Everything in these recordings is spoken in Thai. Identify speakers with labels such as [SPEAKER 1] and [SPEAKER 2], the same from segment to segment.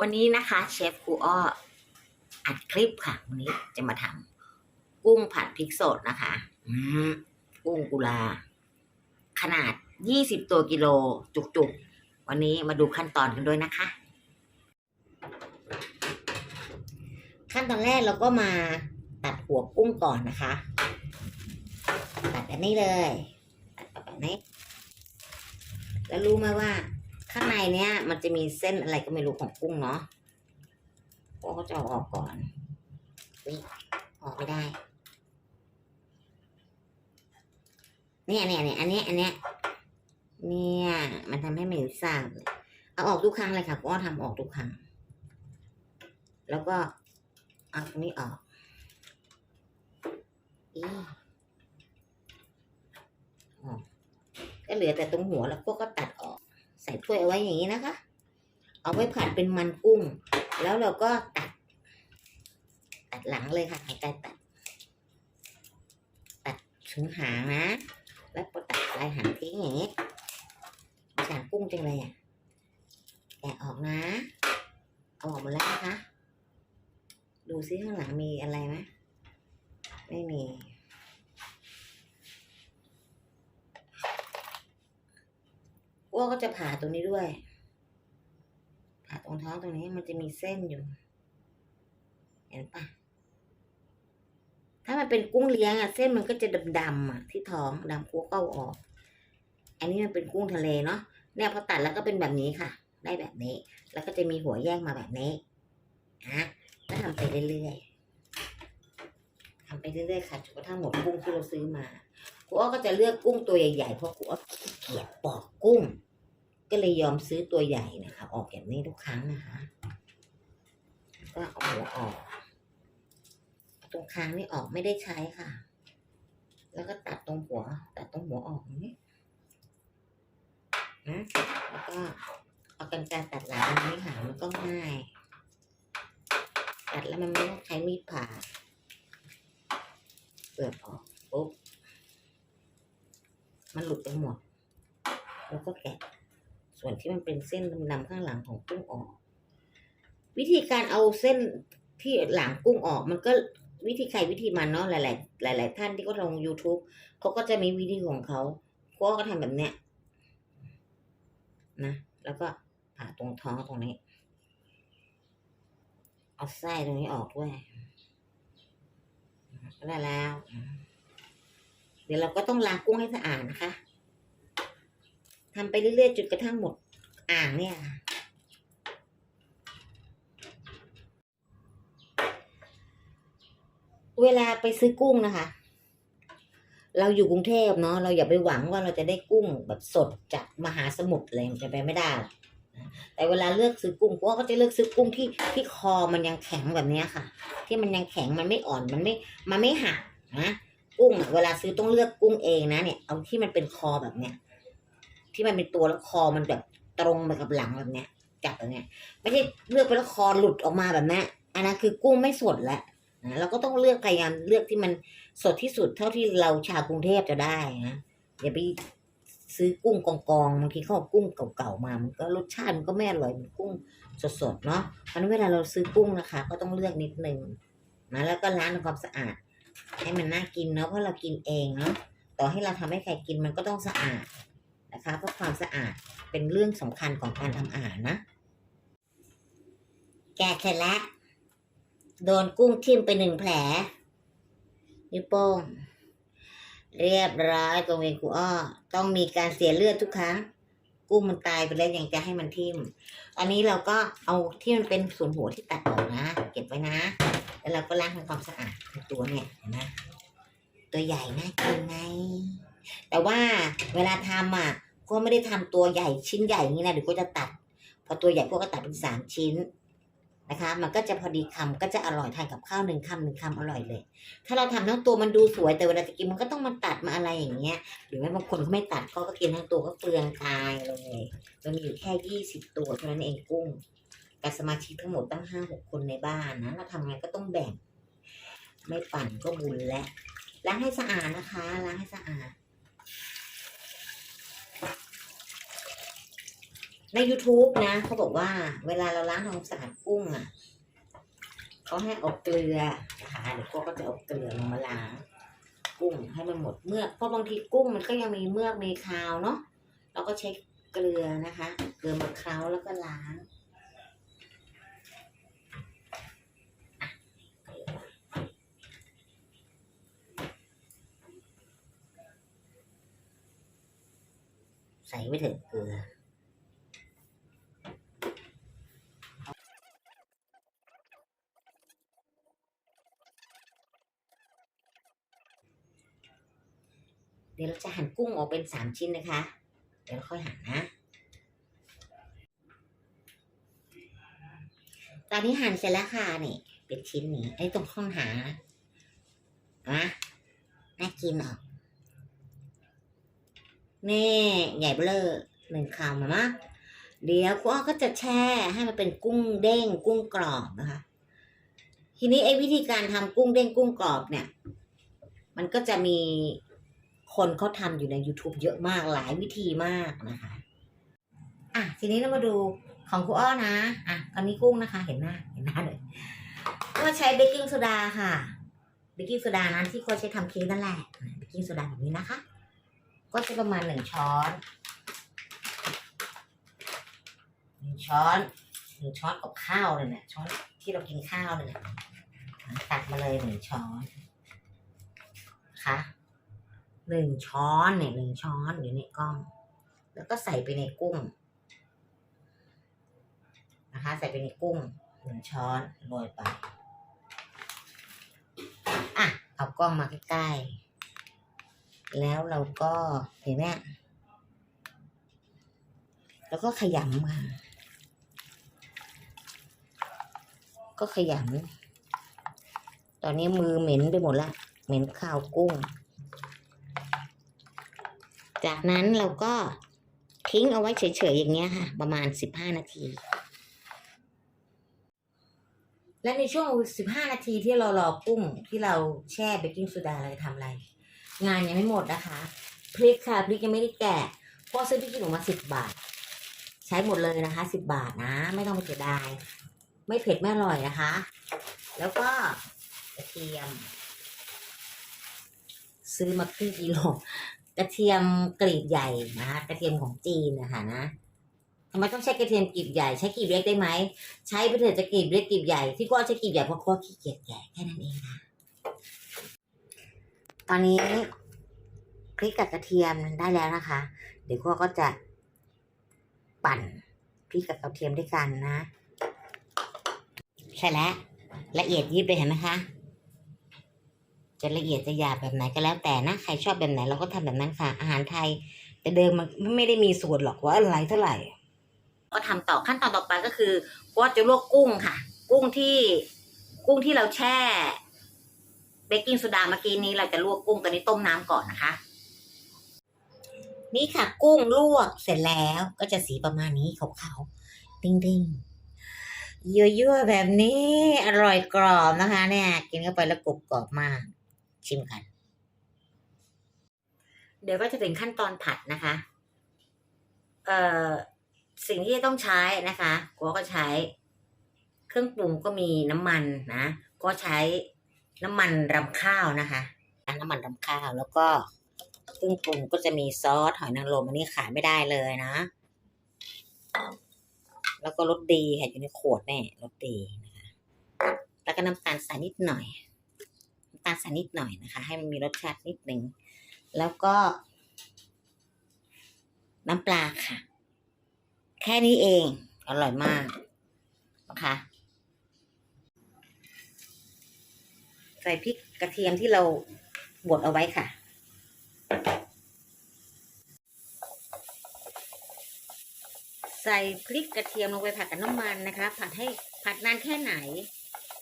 [SPEAKER 1] วันนี้นะคะเชฟครูอ้ออัดคลิปค่ะวันนี้จะมาทำกุ้งผัดพริกสดนะคะกุ้งกุลา ขนาด20ตัวกิโลจุกๆ วันนี้มาดูขั้นตอนกันด้วยนะคะ ขั้นตอนแรกเราก็มาตัดหัวกุ้งก่อนนะคะ ตัดแบบนี้เลยตัดแบบนี้ แล้วรู้ไหมว่า ข้างในเนี้ยมันจะมีเส้นอะไรก็ไม่รู้ของกุ้งเนาะพวกเขาจะอออกก่อนนี่ออกไม่ได้ เนี่ยเนี่ยเนี่ยอันเนี้ยอันเนี้ยเนี่ยมันทำให้ไม่รู้สางเลยเอาออกทุกครั้งเลยค่ะก็ทำออกทุกครั้ง แล้วก็เอาตรงนี้ออกอีออกก็เหลือแต่ตรงหัวแล้วพวกก็ตัดออก ใส่ถ้วยเอาไว้อย่างนี้นะคะ เอาไว้ผัดเป็นมันกุ้ง แล้วเราก็ตัด ตัดหลังเลยค่ะหายใจตัด ตัดถึงหางนะ แล้วก็ตัดปลายหางทิ้งอย่างนี้สารกุ้งจังเลยอะแกะออกนะ เอาออกหมาแล้วนะคะ ดูซิข้างหลังมีอะไรไหมไม่มี อ้วก็จะผ่าตรงนี้ด้วย ผ่าตรงท้องตรงนี้มันจะมีเส้นอยู่ เห็นปะถ้ามันเป็นกุ้งเลี้ยงอะเส้นมันก็จะดำๆอะที่ท้องดำกัวก็เอาออก อันนี้มันเป็นกุ้งทะเลเนาะเนี่ยพอตัดแล้วก็เป็นแบบนี้ค่ะ ได้แบบนี้ แล้วก็จะมีหัวแยกมาแบบนี้อะก็ทำไปเรื่อยๆทำไปเรื่อยๆค่ะจนกระทั่งหมดกุ้งที่เราซื้อมาครูอ้อก็จะเลือกกุ้งตัวใหญ่ๆเพราะครูอ้อขี้เกียจปอกกุ้ง ก็เลยยอมซื้อตัวใหญ่นะคะ ออกแบบนี้ทุกครั้งนะคะ ก็เอาหัวออก ตรงคางนี่ออกไม่ได้ใช้ค่ะ แล้วก็ตัดตรงหัว ตัดตรงหัวออกอย่างนี้นะแล้วก็เอากันไกรตัดหลังนี้ค่ะมันก็ง่าย ตัดแล้วมันไม่ต้องใช้มีดผ่าเปิดออกปุ๊บมันหลุดไปหมด แล้วก็แกะ ส่วนที่มันเป็นเส้นดำๆข้างหลังของกุ้งออก วิธีการเอาเส้นที่หลังกุ้งออก มันก็วิธีใครวิธีมันเนาะหลาย ๆ หลาย ๆ ท่านที่ก็ลง YouTube เขาก็จะมีวิธีของเขาเขาก็ทำแบบเนี้ยนะ แล้วก็ผ่าตรงท้องตรงนี้ เอาไส้ตรงนี้ออกด้วยก็ได้แล้ว เดี๋ยวเราก็ต้องล้างกุ้งให้สะอาดนะคะ ทำไปเรื่อยๆจนกระทั่งหมดอ่างเนี่ยค่ะเวลาไปซื้อกุ้งนะคะ เราอยู่กรุงเทพเนาะเราอย่าไปหวังว่าเราจะได้กุ้งแบบสดจากมหาสมุทรอะไรมันจะไปไม่ได้ แต่เวลาเลือกซื้อกุ้งพวกก็จะเลือกซื้อกุ้งที่ที่คอมันยังแข็งแบบเนี้ยค่ะ ที่มันยังแข็งมันไม่อ่อนมันไม่มันไม่หักนะกุ้งเวลาซื้อต้องเลือกกุ้งเองนะเนี่ยเอาที่มันเป็นคอแบบเนี้ย ที่มันเป็นตัวแล้วคอมันแบบตรงไปกับหลังแบบเนี้ยจับแบบเนี้ยไม่ใช่เลือกไปแล้วคอหลุดออกมาแบบนี้อันนั้นคือกุ้งไม่สดแล้วนะเราก็ต้องเลือกพยายามเลือกที่มันสดที่สุดเท่าที่เราชาวกรุงเทพจะได้นะอย่าไปซื้อกุ้งกองกองบางทีเขาเอากุ้งเก่าๆมา มันก็รสชาติมันก็ไม่อร่อยเหมือนกุ้งสดๆเนาะเพราะนั้นเวลาเราซื้อกุ้งนะคะ ก็ต้องเลือกนิดนึงนะแล้วก็ล้างทำความสะอาด ให้มันน่ากินเนาะเพราะเรากินเองเนาะต่อให้เราทำให้ใครกินมันก็ต้องสะอาด นะคะเพราะความสะอาดเป็นเรื่องสำคัญของการทำอาหารนะ แกะเสร็จแล้ว โดนกุ้งทิ่มไปหนึ่งแผล นิ้วโป้ง เรียบร้อยตรงเองกูอ้อ ต้องมีการเสียเลือดทุกครั้ง กุ้งมันตายไปแล้วยังจะให้มันทิ่ม อันนี้เราก็เอาที่มันเป็นส่วนหัวที่ตัดออกนะ เก็บไว้นะ แล้วเราก็ล้างทำความสะอาดตัวเนี่ยเห็นไหมตัวใหญ่น่ากินไงแต่ว่าเวลาทำอะ ก็ไม่ได้ทำตัวใหญ่ชิ้นใหญ่นี้นะเดี๋ยวก็จะตัด พอตัวใหญ่พวกก็ตัดเป็นสามชิ้นนะคะ มันก็จะพอดีคำก็จะอร่อยทานกับข้าวหนึ่งคำหนึ่งคำอร่อยเลย ถ้าเราทำทั้งตัวมันดูสวยแต่เวลาจะกินมันก็ต้องมาตัดมาอะไรอย่างเงี้ย หรือแม้บางคนเขาไม่ตัดเขาก็กินทั้งตัวก็เปลืองกายเลยมันมีอยู่แค่ยี่สิบตัวเท่านั้นเองกุ้งกับสมาชิกทั้งหมดตั้งห้าหกคนในบ้านนะเราทำไงก็ต้องแบ่ง ไม่ปั่นก็บุญแล้วล้างให้สะอาดนะคะล้างให้สะอาด ใน YouTube นะเขาบอกว่าเวลาเราล้างทำความสะอาดกุ้งอะเขาให้อาเกลือนะคะเดี๋ยวก็จะอาเกลือลงมาล้างกุ้งให้มันหมดเมือกเพราะบางทีกุ้งมันก็ยังมีเมือกมีคาวเนาะเราก็ใช้เกลือนะคะ เกลือมาเคล้าแล้วก็ล้างใส่ไม่ถึงเกลือ เดี๋ยวเราจะหั่น กุ้งออกเป็นสามชิ้นนะคะ เดี๋ยวเราค่อยหั่นนะ ตอนนี้หั่นเสร็จแล้วค่ะนี่เป็นชิ้นนี้ไอ้ตรงข้างหานะนะน่ากินออกนี่ใหญ่เบ้อหนึ่งคำมามะเดี๋ยวคุณอ้อก็จะแช่ให้มันเป็นกุ้งเด้ง กุ้งกรอบนะคะ ทีนี้ไอ้วิธีการทำกุ้งเด้งกุ้งกรอบเนี่ย มันก็จะมี คนเขาทำอยู่ใน YouTube เยอะมากหลายวิธีมากนะคะ อะทีนี้เรามาดูของครูอ้อนะ อะตอนนี้กุ้งนะคะ เห็นหน้าเห็นหน้าเลยก็ใช้เบกกิ้งโซดาค่ะเบกกิ้งโซดานั้นที่เขาใช้ทำเค้กนั่นแหละเบกกิ้งโซดาแบบนี้นะคะ ก็จะประมาณหนึ่งช้อนหนึ่งช้อนหนึ่งช้อนกับข้าวเลยเนี่ยช้อนที่เรากินข้าวเลยเนี่ยตักมาเลยหนึ่งช้อนนะคะ หนึ่งช้อนเนี่ยหนึ่งช้อนอยู่ในกล้อง แล้วก็ใส่ไปในกุ้งนะคะ ใส่ไปในกุ้งหนึ่งช้อนโรยไปอะเอากล้องมาใกล้ๆ แล้วเราก็เห็นไหมแล้วก็ขยำมา ก็ขยำตอนนี้มือเหม็นไปหมดละ เหม็นข้าวกุ้ง จากนั้นเราก็ทิ้งเอาไว้เฉยๆอย่างเงี้ยค่ะ ประมาณสิบห้านาที และในช่วง 15 นาทีที่เรารอกุ้งที่เราแช่เบกกิ้งโซดาเราจะทำอะไร งานยังไม่หมดนะคะพริกค่ะพริกยังไม่ได้แกะพราะซื้อพริกขี้หนูมา 10 บาท ใช้หมดเลยนะคะ 10 บาทนะ ไม่ต้องไปเสียดาย ไม่เผ็ดไม่อร่อยนะคะ แล้วก็กระเทียม ซื้อมาครึ่งกิโล กระเทียมกรีบใหญ่นะคะกระเทียมของจีนนะคะนะทำไมต้องใช้กระเทียมกรีบใหญ่ใช้กรีบเล็กได้ไหมใช้ไปเถอะจะกรีบเล็กกรีบใหญ่ที่ก็ใช้กรีบใหญ่เพราะก็ขี้เกียจแกะแค่นั้นเองค่ะตอนนี้พริกกับกระเทียมได้แล้วนะคะ เดี๋ยวก็ก็จะปั่นพริกกับกระเทียมด้วยกันนะ ใช่แล้วละเอียดยิบเลยเห็นไหมคะ จะละเอียดจะหยาบแบบไหนก็แล้วแต่นะใครชอบแบบไหนเราก็ทำแบบนั้นค่ะ อาหารไทย แต่เดิมมันไม่ได้มีสูตรหรอกว่าอะไรเท่าไหร่ ก็ทำต่อขั้นตอนต่อไปก็คือก็จะลวกกุ้งค่ะ กุ้งที่กุ้งที่เราแช่เบกกิ้งโซดาเมื่อกี้นี้เราจะลวกกุ้งตอนนี้ต้มน้ำก่อนนะคะ นี่ค่ะ กุ้งลวกเสร็จแล้วก็จะสีประมาณนี้ขาวๆติ้งๆยั่วๆแบบนี้ อร่อยกรอบนะคะเนี่ย กินเข้าไปแล้วกรุบกรอบมาก ชิมกัน เดี๋ยวก็จะถึงขั้นตอนผัดนะคะ เอ่อสิ่งที่ต้องใช้นะคะก็ก็ใช้ เครื่องปรุงก็มีน้ำมันนะก็ใช้น้ำมันรำข้าวนะคะ น้ำมันรำข้าวแล้วก็เครื่องปรุงก็จะมีซอสหอยนางรมอันนี้ขาดไม่ได้เลยนะ แล้วก็รสดีค่ะอยู่ในขวดแน่รสดีนะคะแล้วก็น้ำตาลใส่นิดหน่อยำตาลส่นิดหน่อยนะคะ ให้มันมีรสชาตินิดหนึ่ง แล้วก็ น้ำปลาค่ะ แค่นี้เอง อร่อยมากนะคะใส่พริกกระเทียมที่เราบดเอาไว้ค่ะใส่พริกกระเทียมลงไปผัดกับน้ำมันนะคะ ผัดให้ผัดนานแค่ไหน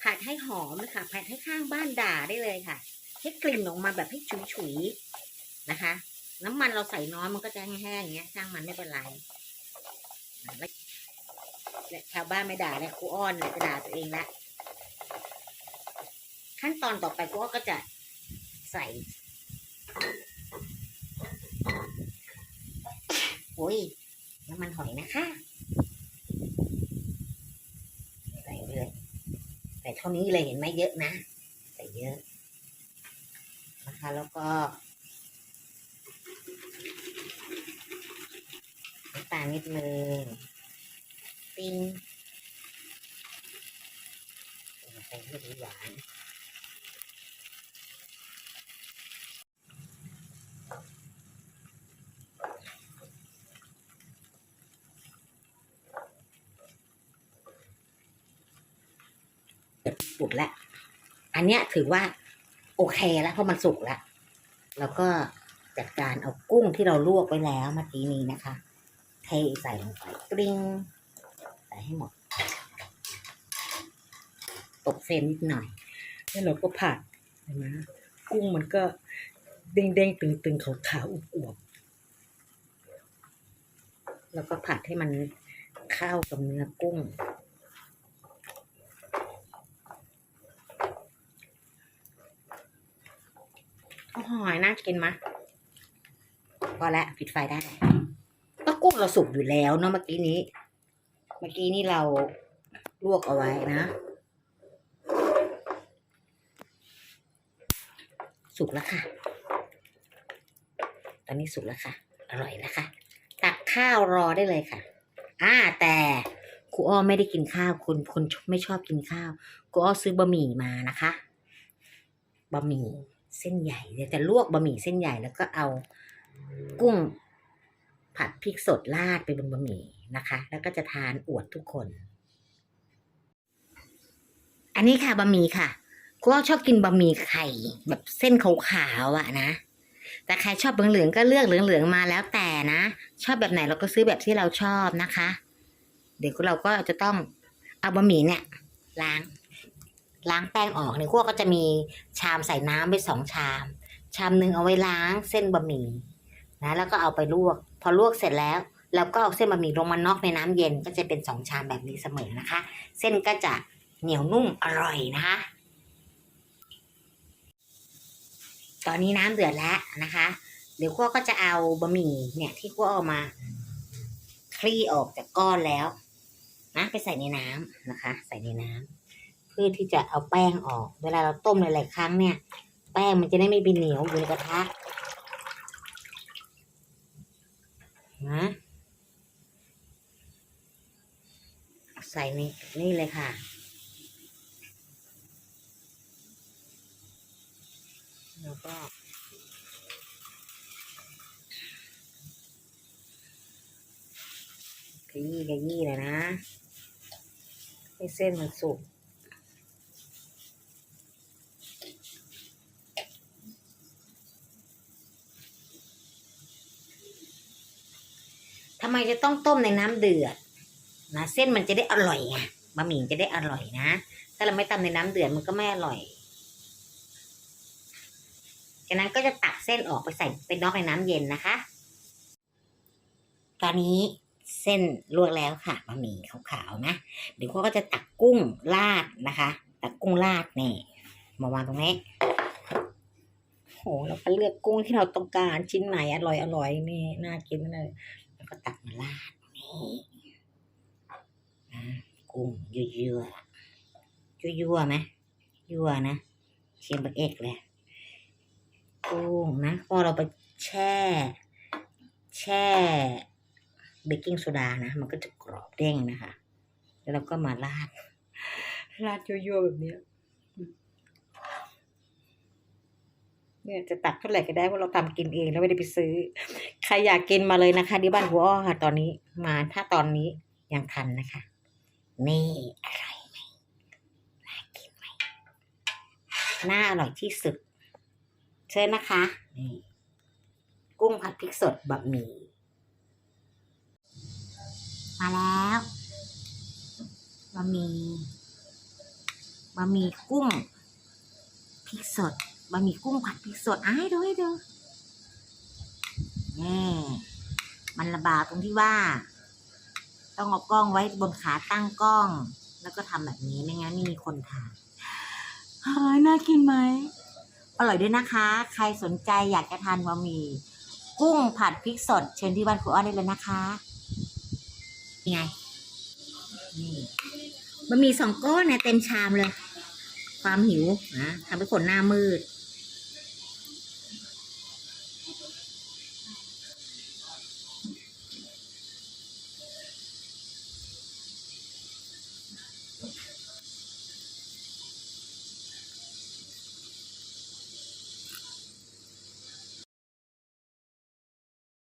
[SPEAKER 1] ผัดให้หอมเลยค่ะผัดให้ข้างบ้านด่าได้เลยค่ะ ให้กลิ่นออกมาแบบให้ฉุยๆนะคะ น้ำมันเราใส่น้อยมันก็จะแห้งๆอย่างเงี้ยช่างมันไม่เป็นไรและชาวบ้านไม่ด่าแล้วครูอ้อนเนี่ยจะด่าตัวเองละขั้นตอนต่อไปครูอ้อก็จะใส่โอ้ยน้ำมันหอยนะคะ แต่เท่านี้เลยเห็นไหมเยอะนะ ใส่เยอะนะคะแล้วก็น้ำตาลนิดนึงปิ้งใส่ให้หวาน สุก แล้วอันเนี้ยถือว่าโอเคแล้วเพราะมันสุกแล้วแล้วก็จัดการเอากุ้งที่เราลวกไว้แล้วเมื่อกี้นี้นะคะ เทใส่ลงไปกริ้งใส่ให้หมด ตกเส้นนิดหน่อย
[SPEAKER 2] แล้วเราก็ผัดเห็นไหมกุ้งมันก็เด้งเด้งๆตึงตึงๆขาวขาวๆอวบ
[SPEAKER 1] แล้วก็ผัดให้มันเข้ากับเนื้อกุ้ง โอ้โหน่ากินมะพอแล้วปิดไฟได้ก็กุ้งเราสุกอยู่แล้วเนาะเมื่อกี้นี้ เมื่อกี้นี้เราลวกเอาไว้นะสุกแล้วค่ะ ตอนนี้สุกแล้วค่ะ อร่อยแล้วค่ะตักข้าวรอได้เลยค่ะ อ่าแต่ครูอ้อไม่ได้กินข้าวคนคนไม่ชอบกินข้าวครูอ้อซื้อบะหมี่มานะคะ บะหมี่ เส้นใหญ่เดี๋ยวจะลวกบะหมี่เส้นใหญ่แล้วก็เอากุ้งผัดพริกสดราดไปบนบะหมี่นะคะ แล้วก็จะทานอวดทุกคน อันนี้ค่ะบะหมี่ค่ะครูอ้อชอบกินบะหมี่ไข่แบบเส้นขาวๆอะนะ แต่ใครชอบเหลืองๆก็เลือกเหลืองๆมาแล้วแต่นะ ชอบแบบไหนเราก็ซื้อแบบที่เราชอบนะคะ เดี๋ยวเราก็จะต้องเอาบะหมี่เนี่ยล้าง ล้างแป้งออกในขั้วก็จะมีชามใส่น้ำไปสองชาม ชามหนึ่งเอาไว้ล้างเส้นบะหมี่นะแล้วก็เอาไปลวก พอลวกเสร็จแล้วเราก็เอาเส้นบะหมี่ลงมานอกในน้ำเย็นก็จะเป็นสองชามแบบนี้เสมอนะคะ เส้นก็จะเหนียวนุ่มอร่อยนะคะ ตอนนี้น้ำเดือดแล้วนะคะ เดี๋ยวขั้วก็จะเอาบะหมี่เนี่ยที่ขั้วเอามา คลี่ออกจากก้อนแล้วนะไปใส่ในน้ำนะคะ ใส่ในน้ำ เพื่อที่จะเอาแป้งออก เวลาเราต้มหลายๆครั้งเนี่ย แป้งมันจะได้ไม่เป็นเหนียวอยู่ในกระทะนะใส่ในนี่เลยค่ะ แล้วก็ขยี้ขยี้เลยนะ ให้เส้นมันสุก ไมจะต้องต้มในน้ำเดือดนะเส้นมันจะได้อร่อยไงบะหมี่จะได้อร่อยนะ ถ้าเราไม่ตำในน้ำเดือดมันก็ไม่อร่อยจากนั้นก็จะตักเส้นออกไปใส่เป็นนอกในน้ำเย็นนะคะ ตอนนี้เส้นลวกแล้วค่ะบะหมี่ขาวๆนะเดี๋ยวเขาก็จะตักกุ้งราดนะคะ ตักกุ้งราดนี่มาวางตรงนี้โหเราก็เลือกกุ้งที่เราต้องการชิ้นไหนอร่อยอร่อยนี่น่ากินเลย ล้วก็ตักมาราดนี่นะกุ้งยั่วๆยั่วไหมยั่วนะเชียมบักเอกเลยกุ้งนะพอเราไปแช่ แช่เบกกิ้งโซดานะ มันก็จะกรอบเด้งนะคะ แล้วเราก็มาราด
[SPEAKER 2] ราดยั่วๆแบบนี้
[SPEAKER 1] เนี่ยจะตักเท่าไหร่ก็ได้เพราะเราทำกินเองแล้วไม่ได้ไปซื้อ ใครอยากกินมาเลยนะคะที่บ้านหัวอ้อค่ะ ตอนนี้มาถ้าตอนนี้ยังทันนะคะ นี่อร่อยไหมน่ากินไหมน่าอร่อยที่สุด เชิญนะคะนี่กุ้งผัดพริกสดบะหมี่มาแล้วบะหมี่บะหมี่กุ้งพริกสด บะหมี่กุ้งผัดพริกสดอ้ายดูให้ดูนี่มันระบาดตรงที่ว่า ต้องเอากล้องไว้บนขาตั้งกล้อง แล้วก็ทำแบบนี้ไม่งั้นไม่มีคนทาน
[SPEAKER 2] หายน่ากินไหม
[SPEAKER 1] อร่อยด้วยนะคะ ใครสนใจอยากจะทานบะหมี่กุ้งผัดพริกสด เชิญที่บ้านครูอ้อได้เลยนะคะนี่ไงนี่บะหมี่สองก้อนเนี่ยเต็มชามเลย ความหิวนะทำให้คนหน้ามืด